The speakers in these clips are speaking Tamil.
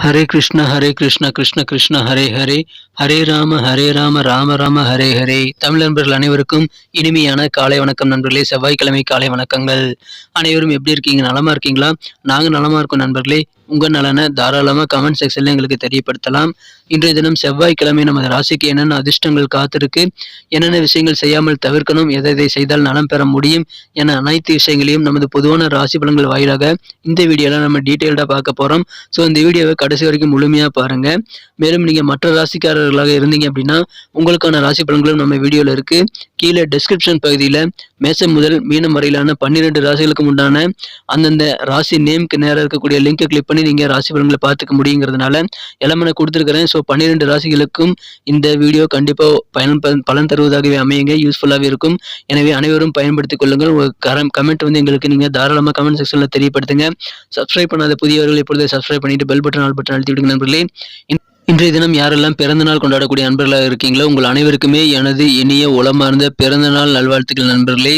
ஹரே கிருஷ்ண ஹரே கிருஷ்ண கிருஷ்ண கிருஷ்ண ஹரே ஹரே. ஹரே ராம ஹரே ராம ராம ராம ஹரே ஹரே. தமிழ் நண்பர்கள் அனைவருக்கும் இனிமையான காலை வணக்கம் நண்பர்களே. செவ்வாய்க்கிழமை காலை வணக்கங்கள். அனைவரும் எப்படி இருக்கீங்க? நலமா இருக்கீங்களா? நாங்க நலமா இருக்கோம் நண்பர்களே. உங்கள் நலனை தாராளமாக கமெண்ட் செக்ஷனில் எங்களுக்கு தெரியப்படுத்தலாம். இன்றைய தினம் செவ்வாய்க்கிழமை நமது ராசிக்கு என்னென்ன அதிர்ஷ்டங்கள் காத்திருக்கு என்னென்ன விஷயங்கள் செய்யாமல் தவிர்க்கணும் எதை எதை செய்தால் நலம் பெற முடியும் என அனைத்து விஷயங்களையும் நமது பொதுவான ராசி பலன்கள் வாயிலாக இந்த வீடியோவில் நம்ம டீட்டெயில்டாக பார்க்க போறோம். ஸோ இந்த வீடியோவை கடைசி வரைக்கும் முழுமையாக பாருங்க. மேலும் நீங்க மற்ற ராசிக்காரர்களாக இருந்தீங்க அப்படின்னா உங்களுக்கான ராசி பலன்களும் நம்ம வீடியோவில் இருக்கு. கீழே டிஸ்கிரிப்ஷன் பகுதியில் மேசம் முதல் மீனம் வரையிலான பன்னிரெண்டு ராசிகளுக்கு உண்டான அந்தந்த ராசி நேம்க்கு நேராக இருக்கக்கூடிய லிங்கை கிளிக் பண்ணி நீங்க ராசி பலன்களை பார்த்துக்க முடியுங்கிறதுனால எல்லாமே கொடுத்துருக்கிறேன். ஸோ பன்னிரெண்டு ராசிகளுக்கும் இந்த வீடியோ கண்டிப்பாக பயன் பலன் தருவதாகவே அமையுங்க. யூஸ்ஃபுல்லாகவே இருக்கும். எனவே அனைவரும் பயன்படுத்திக் கொள்ளுங்கள். உங்கள் கரம் கமெண்ட் வந்து எங்களுக்கு நீங்கள் தாராளமாக கமெண்ட் செக்ஷனில் தெரியப்படுத்துங்க. சப்ஸ்கிரைப் பண்ணாத புதியவர்கள் இப்பொழுது சப்ஸ்கிரைப் பண்ணிட்டு பெல் பட்டன் ஆல் பட்டன் அழுத்தி விடுங்க நண்பர்களே. இன்றைய தினம் யாரெல்லாம் பிறந்த நாள் கொண்டாடக்கூடிய நண்பர்களாக இருக்கீங்களோ உங்கள் அனைவருக்குமே எனது இனிய உளமார்ந்த பிறந்த நாள் நல்வாழ்த்துக்கள் நண்பர்களே.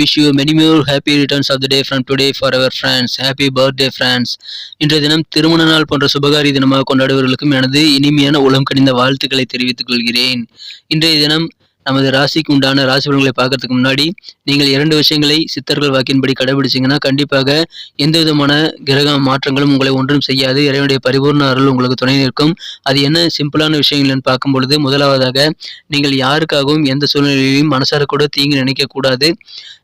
Wish you many more happy returns of the day from today for our friends happy birthday friends இன்றைய தினம் திருமண நாள் போன்ற சுபகாரி தினமாக கொண்டாடுபவர்களுக்கும் எனது இனிமையான உளம் கணிந்த வாழ்த்துக்களை தெரிவித்துக் கொள்கிறேன். இன்றைய தினம் நமது ராசிக்கு உண்டான ராசி பலன்களை பார்க்கறதுக்கு முன்னாடி நீங்கள் இரண்டு விஷயங்களை சித்தர்கள் வாக்கின்படி கடைபிடிச்சீங்கன்னா கண்டிப்பாக எந்த விதமான கிரக மாற்றங்களும் உங்களை ஒன்றும் செய்யாது. இறைவனுடைய பரிபூர்ண அருள் உங்களுக்கு துணை நிற்கும். அது என்ன சிம்பிளான விஷயங்கள்னு பார்க்கும் பொழுது முதலாவதாக நீங்கள் யாருக்காகவும் எந்த சூழ்நிலையிலும் மனசார கூட தீங்கு நினைக்கக்கூடாது கூடாது.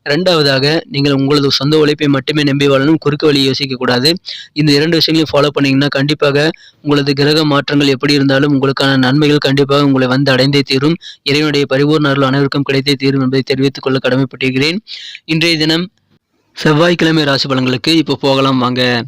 இரண்டாவதாக நீங்கள் உங்களது சொந்த உழைப்பை மட்டுமே நம்பி வாழணும் குறுக்கு வழி யோசிக்க கூடாது. இந்த இரண்டு விஷயங்களையும் ஃபாலோ பண்ணீங்கன்னா கண்டிப்பாக உங்களது கிரக மாற்றங்கள் எப்படி இருந்தாலும் உங்களுக்கான நன்மைகள் கண்டிப்பாக உங்களை வந்து அடைந்தே தீரும். இறைவனுடைய பரிபூர்ண அருள் அனைவருக்கும் கிடைத்தே தீரும் என்பதை தெரிவித்துக் கொள்ள கடமைப்பட்டிருக்கிறேன். இன்றைய தினம் செவ்வாய்க்கிழமை ராசி பலன்களுக்கு இப்போ போகலாம் வாங்க.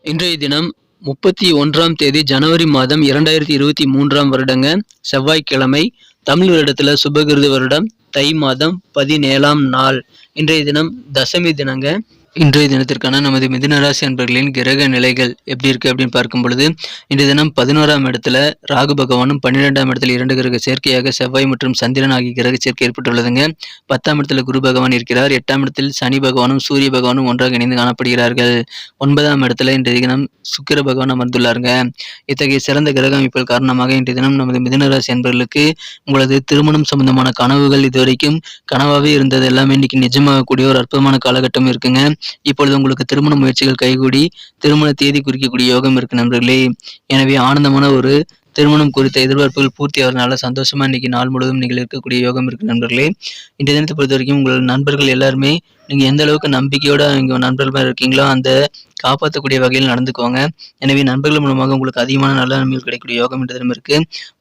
இன்றைய தினம் முப்பத்தி ஒன்றாம் தேதி ஜனவரி மாதம் இரண்டாயிரத்தி இருபத்தி மூன்றாம் வருடங்க. செவ்வாய்க்கிழமை தமிழ் வருடத்துல சுபகிருது வருடம் தை மாதம் பதினேழாம் நாள். இன்றைய தினம் தசமி தினங்க. இன்றைய தினத்திற்கான நமது மிதுனராசி அன்பர்களின் கிரக நிலைகள் எப்படி இருக்கு அப்படின்னு பார்க்கும் பொழுது இன்றைய தினம் பதினோராம் இடத்துல ராகு பகவானும் பன்னிரெண்டாம் இடத்துல இரண்டு கிரக சேர்க்கையாக செவ்வாய் மற்றும் சந்திரன் ஆகிய கிரக சேர்க்கை ஏற்பட்டுள்ளதுங்க. பத்தாம் இடத்துல குரு பகவான் இருக்கிறார். எட்டாம் இடத்தில் சனி பகவானும் சூரிய பகவானும் ஒன்றாக இணைந்து காணப்படுகிறார்கள். ஒன்பதாம் இடத்துல இன்றைய தினம் சுக்கிர பகவான் அமர்ந்துள்ளாருங்க. இத்தகைய சிறந்த கிரக அமைப்புகள் காரணமாக இன்றைய தினம் நமது மிதுனராசி அன்பர்களுக்கு உங்களது திருமணம் சம்பந்தமான கனவுகள் இதுவரைக்கும் கனவாகவே இருந்தது. எல்லாமே இன்னைக்கு நிஜமாகக்கூடிய ஒரு அற்புதமான காலகட்டம் இருக்குங்க. இப்பொழுது உங்களுக்கு திருமண முயற்சிகள் கைகூடி திருமண தேதி குறிக்கக்கூடிய யோகம் இருக்கு நண்பர்களே. எனவே ஆனந்தமான ஒரு திருமணம் குறித்த எதிர்பார்ப்புகள் பூர்த்தி ஆகிறதுனால சந்தோஷமா இன்னைக்கு நாள் முழுவதும் நீங்கள் இருக்கக்கூடிய யோகம் இருக்கு நண்பர்களே. இந்த தினத்தை பொறுத்த வரைக்கும் உங்கள் நண்பர்கள் எல்லாருமே நீங்க எந்த அளவுக்கு நம்பிக்கையோட இங்க நண்பர்கள் இருக்கீங்களோ அந்த காப்பாற்றக்கூடிய வகையில் நடந்துக்கோங்க. எனவே நண்பர்கள் மூலமாக உங்களுக்கு அதிகமான நல்ல நன்மைகள் கிடைக்கக்கூடிய யோகம் என்ற தினம் இருக்கு.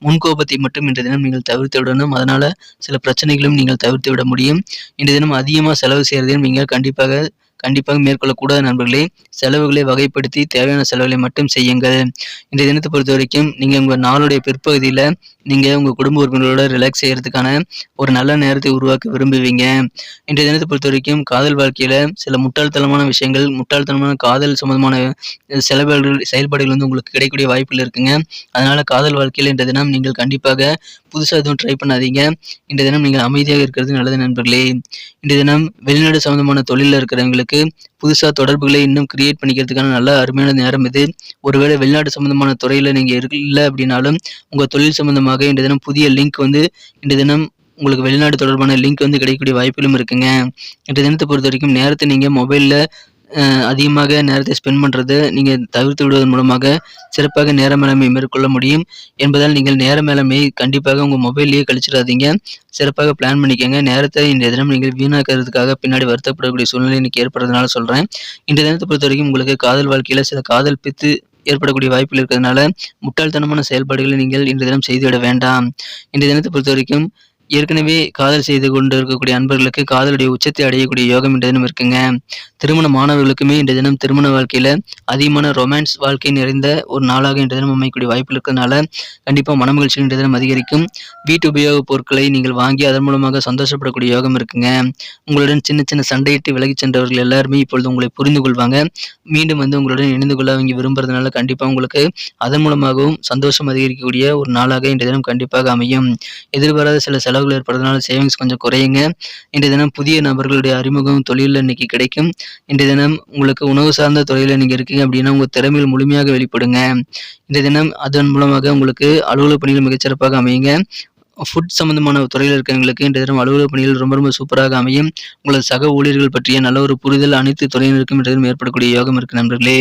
முன்கோபத்தை மட்டும் இன்றைய தினம் நீங்கள் தவிர்த்து விடணும். அதனால சில பிரச்சனைகளும் நீங்கள் தவிர்த்து விட முடியும். இன்றைய தினம் அதிகமாக செலவு செய்யறதையும் நீங்கள் கண்டிப்பாக கண்டிப்பாக மேற்கொள்ளக்கூடாது நண்பர்களே. செலவுகளை வகைப்படுத்தி தேவையான செலவுகளை மட்டும் செய்யுங்கள். இந்த தினத்தை பொறுத்த வரைக்கும் நீங்க உங்கள் நாளுடைய பிற்பகுதியில் நீங்கள் உங்கள் குடும்ப உறுப்பினர்களோட ரிலாக்ஸ் செய்யறதுக்கான ஒரு நல்ல நேரத்தை உருவாக்க விரும்புவீங்க. இன்றைய தினத்தை பொறுத்த வரைக்கும் காதல் வாழ்க்கையில சில முட்டாள்தனமான விஷயங்கள் முட்டாள்தனமான காதல் சம்பந்தமான செலவுகள் செயல்பாடுகள் வந்து உங்களுக்கு கிடைக்கக்கூடிய வாய்ப்புகள் இருக்குங்க. அதனால காதல் வாழ்க்கையில் இன்றைய தினம் நீங்கள் கண்டிப்பாக புதுசாக எதுவும் ட்ரை பண்ணாதீங்க. இன்றைய தினம் நீங்கள் அமைதியாக இருக்கிறது நல்லது நண்பர்களே. இன்றைய தினம் வெளிநாடு சம்பந்தமான தொழிலில் இருக்கிறவங்களுக்கு புதுசா தொடர்புகளை இன்னும் கிரியேட் பண்ணிக்கிறதுக்கான நல்ல அருமையான நேரம் இது. ஒருவேளை வெளிநாடு சம்மந்தமான துறையில நீங்க இல்லை அப்படின்னாலும் உங்கள் தொழில் சம்மந்தமாக இன்றைய தினம் புதிய லிங்க் வந்து இன்றைய தினம் உங்களுக்கு வெளிநாடு தொடர்பான லிங்க் வந்து கிடைக்கக்கூடிய வாய்ப்புகளும் இருக்குங்க. இன்றைய தினத்தை பொறுத்த வரைக்கும் நேரத்தை நீங்கள் மொபைல்ல அதிகமாக நேரத்தை ஸ்பெண்ட் பண்ணுறது நீங்கள் தவிர்த்து விடுவதன் மூலமாக சிறப்பாக நேர மேலாண்மை மேற்கொள்ள முடியும். என்பதால் நீங்கள் நேர மேலாண்மை கண்டிப்பாக உங்கள் மொபைல்லையே கழிச்சிடாதீங்க. சிறப்பாக பிளான் பண்ணிக்கோங்க. நேரத்தை இன்றைய தினம் நீங்கள் வீணாக்கிறதுக்காக பின்னாடி வருத்தப்படக்கூடிய சூழ்நிலை இன்னைக்கு ஏற்படுறதுனால சொல்கிறேன் இன்றைய தினத்தை பொறுத்த வரைக்கும் உங்களுக்கு காதல் வாழ்க்கையில் சில காதல் பித்து ஏற்படக்கூடிய வாய்ப்புகள் இருக்கிறதுனால முட்டாள்தனமான செயல்பாடுகளை நீங்கள் இன்றைய தினம் செய்துவிட வேண்டாம். இன்றைய தினத்தை பொறுத்த வரைக்கும் ஏற்கனவே காதல் செய்து கொண்டு இருக்கக்கூடிய அன்பர்களுக்கு காதலுடைய உச்சத்தை அடையக்கூடிய யோகம் இன்றைய தினம் இருக்குங்க. திருமண மாணவர்களுக்குமே இன்றைய தினம் திருமண வாழ்க்கையில அதிகமான ரொமான்ஸ் வாழ்க்கை நிறைந்த ஒரு நாளாக இன்றைய தினம் அமையக்கூடிய வாய்ப்பு இருக்கிறதுனால கண்டிப்பா மனமகிழ்ச்சி இன்றைய தினம் அதிகரிக்கும். வீட்டு உபயோகப் பொருட்களை நீங்கள் வாங்கி அதன் மூலமாக சந்தோஷப்படக்கூடிய யோகம் இருக்குங்க. உங்களுடன் சின்ன சின்ன சண்டையிட்டு விலகிச் சென்றவர்கள் எல்லாருமே இப்பொழுது உங்களை புரிந்து கொள்வாங்க. மீண்டும் வந்து உங்களுடன் இணைந்து கொள்ள அவங்க விரும்புறதுனால கண்டிப்பா உங்களுக்கு அதன் மூலமாகவும் சந்தோஷம் அதிகரிக்கக்கூடிய ஒரு நாளாக இன்றைய தினம் கண்டிப்பாக அமையும். எதிர்பாராத சில செலவு செலவுகள் ஏற்படுறதுனால சேவிங்ஸ் கொஞ்சம் குறையுங்க. இன்றைய தினம் புதிய நபர்களுடைய அறிமுகம் தொழிலில் இன்னைக்கு கிடைக்கும். இன்றைய தினம் உங்களுக்கு உணவு சார்ந்த துறையில் நீங்கள் இருக்கீங்க அப்படின்னா உங்கள் திறமையில் முழுமையாக வெளிப்படுங்க. இன்றைய தினம் அதன் மூலமாக உங்களுக்கு அலுவலக பணிகள் மிகச்சிறப்பாக அமையுங்க. ஃபுட் சம்மந்தமான துறையில் இருக்கிறவங்களுக்கு இன்றைய தினம் அலுவலக பணிகள் ரொம்ப ரொம்ப சூப்பராக அமையும். உங்களது சக ஊழியர்கள் பற்றிய நல்ல ஒரு புரிதல் அனைத்து துறையினருக்கும் இன்றைய தினம் ஏற்படக்கூடிய யோகம் இருக்கு நண்பர்களே.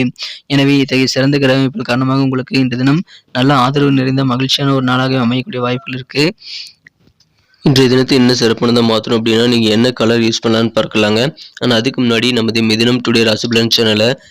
எனவே இத்தகைய சிறந்த கிரகமைப்பின் காரணமாக உங்களுக்கு இன்றைய தினம் நல்ல ஆதரவு நிறைந்த மகிழ்ச்சியான ஒரு நாளாக அமையக்கூடிய வாய்ப்புகள் இருக்கு. இன்றைய தினத்தை என்ன சிறப்பானதாக மாற்றணும் அப்படின்னா நீங்கள் என்ன கலர் யூஸ் பண்ணலான்னு பார்க்கலாங்க. ஆனால் அதுக்கு முன்னாடி நமது மிதினம் டுடே ராசிபலன் சேனலை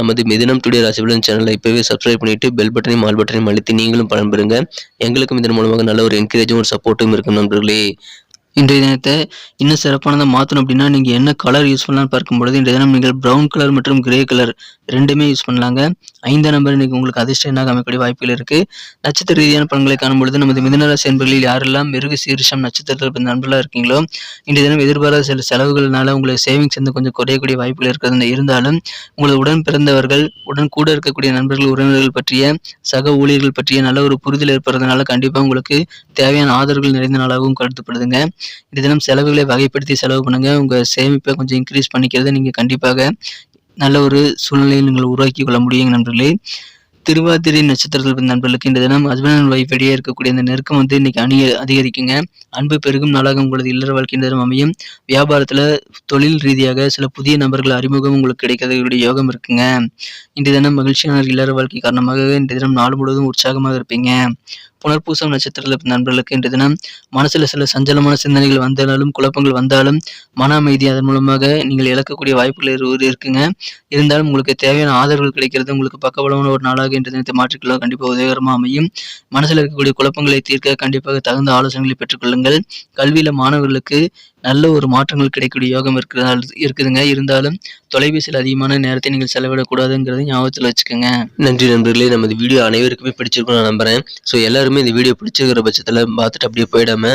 நமது மிதினம் டுடே ராசிபலன் சேனலை இப்போவே சப்ஸ்கிரைப் பண்ணிட்டு பெல் பட்டனையும் ஆல் பட்டனையும் அழுத்தி நீங்களும் பயன்பெறுங்க எங்களுக்கும் இதன் மூலமாக நல்ல ஒரு என்கரேஜும் ஒரு சப்போர்ட்டும் இருக்கும் நண்பர்களே. இன்றைய தினத்தை இன்னும் சிறப்பானதாக மாற்றணும் அப்படின்னா நீங்கள் என்ன கலர் யூஸ் பண்ணலாம்னு பார்க்கும்பொழுது இன்றைய தினம் நீங்கள் ப்ரௌன் கலர் மற்றும் கிரே கலர் ரெண்டுமே யூஸ் பண்ணலாங்க. ஐந்தாம் நம்பர் இன்னைக்கு உங்களுக்கு அதிர்ஷ்டம் எண்ணாக அமைக்கக்கூடிய வாய்ப்புகள் இருக்குது நட்சத்திர ரீதியான பலன்களை காணும்பொழுது நமது மிதனராசி என்பர்களில் யாரெல்லாம் மிருக சீரிஷம் நட்சத்திரத்தில் பிறந்த நண்பர்களாக இருக்கீங்களோ இன்றைய தினம் எதிர்பாராத சில செலவுகள்னால உங்களுக்கு சேவிங்ஸ் வந்து கொஞ்சம் குறையக்கூடிய வாய்ப்புகள் இருக்கிறது. இருந்தாலும் உங்களது உடன் பிறந்தவர்கள் உடன் கூட இருக்கக்கூடிய நண்பர்கள் உறவினர்கள் பற்றிய சக ஊழியர்கள் பற்றிய நல்ல ஒரு புரிதல் ஏற்படுறதுனால கண்டிப்பாக உங்களுக்கு தேவையான ஆதரவுகள் நிறைந்த நாளாகவும் கருதப்படுதுங்க. இந்த தினம் செலவுகளை வகைப்படுத்தி செலவு பண்ணுங்க. உங்கள் சேமிப்பை கொஞ்சம் இன்க்ரீஸ் பண்ணிக்கிறது நீங்கள் கண்டிப்பாக நல்ல ஒரு சூழ்நிலையை நீங்கள் உருவாக்கி கொள்ள முடியும் நண்பர்களே. திருவாதிரை நட்சத்திரத்தில் பிறந்த நண்பர்களுக்கு இந்த தினம் ஹஸ்பண்ட் அண்ட் ஒய்ஃப் இடையே இருக்கக்கூடிய இந்த நெருக்கம் வந்து இன்னைக்கு அணி அதிகரிக்குங்க. அன்பு பெருகும் நாளாக உங்களது இல்லற வாழ்க்கை தினம் அமையும். வியாபாரத்துல தொழில் ரீதியாக சில புதிய நபர்கள் அறிமுகம் உங்களுக்கு கிடைக்கிறதுடைய யோகம் இருக்குங்க. இந்த தினம் மகிழ்ச்சியான இல்லற வாழ்க்கை காரணமாக இந்த தினம் நாள் முழுவதும் உற்சாகமாக இருப்பீங்க. புனர்பூசம் நட்சத்திரத்தில் நண்பர்களுக்கு இன்று தினம் மனசுல சில சஞ்சலமான சிந்தனைகள் வந்தாலும் குழப்பங்கள் வந்தாலும் மன அமைதி அதன் மூலமாக நீங்கள் இழக்கக்கூடிய வாய்ப்புகள் இருக்குங்க. இருந்தாலும் உங்களுக்கு தேவையான ஆதரவுகள் கிடைக்கிறது உங்களுக்கு பக்கபலமான ஒரு நாளாக இன்று தினத்தை மாற்றிக்கொள்ள கண்டிப்பாக உதவிகரமாக அமையும். மனசில் இருக்கக்கூடிய குழப்பங்களை தீர்க்க கண்டிப்பாக தகுந்த ஆலோசனைகளை பெற்றுக்கொள்ளுங்கள். கல்வியில மாணவர்களுக்கு நல்ல ஒரு மாற்றங்கள் கிடைக்கக்கூடிய யோகம் இருக்கிறதா இருக்குதுங்க. இருந்தாலும் தொலைபேசியில் அதிகமான நேரத்தை நீங்கள் செலவிடக்கூடாதுங்கிறத ஞாபகத்தில் வச்சுக்கோங்க. நன்றி நண்பர்களே. நமது வீடியோ அனைவருக்குமே பிடிச்சிருக்கும் நான் நம்புறேன். ஸோ எல்லாருமே இந்த வீடியோ பிடிச்சிருக்கிற பட்சத்தில் பார்த்துட்டு அப்படியே போயிடாம